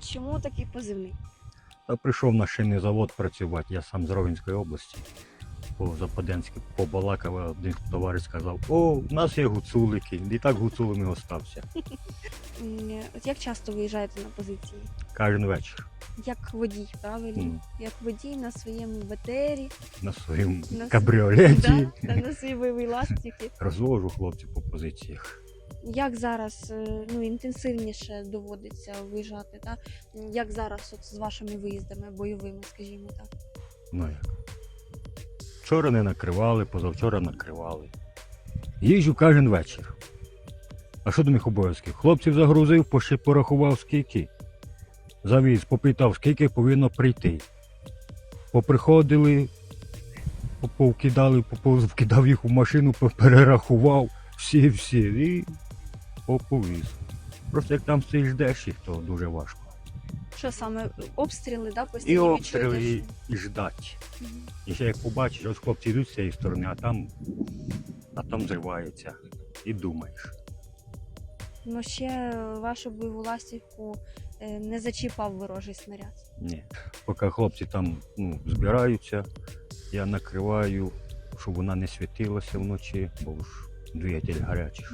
Чому такий позивний? Та прийшов на шинний завод працювати. Я сам з Ровенської області. По Западенськи побалакав, а один товариш сказав, о, у нас є гуцулики. І так гуцулами остався. От як часто виїжджаєте на позиції? Кожен вечір Як водій, правильно? Ну. Як водій на своєму БТРі, на своєму На кабріолеті. да, та на своїй бойовій ластівці. Розвожу хлопців по позиціях. Як зараз е, ну, інтенсивніше доводиться виїжджати? Та? Як зараз от з вашими виїздами бойовими, скажімо так? Ну як. Вчора не накривали, позавчора накривали. Їжджу кожен вечір. А що до моїх обов'язків? Хлопців загрузив, порахував скільки. Завіз, попитав, скільки повинно прийти. Поприходили, по- повкидали, вкидав їх у машину, перерахував всі-всі і поповіз. Просто як там стоїш ждеш їх, то дуже важко. Що саме обстріли, да, І обстріли, і, і ждать. Мгм. І ще як побачиш, ось хлопці йдуть з цієї сторони, а там, а там зривається. І думаєш. Ну ще вашу бойову ластівку е, не зачіпав ворожий снаряд. Ні. Поки хлопці там ну, збираються, я накриваю, щоб вона не світилася вночі, бо ж двигатель гарячий.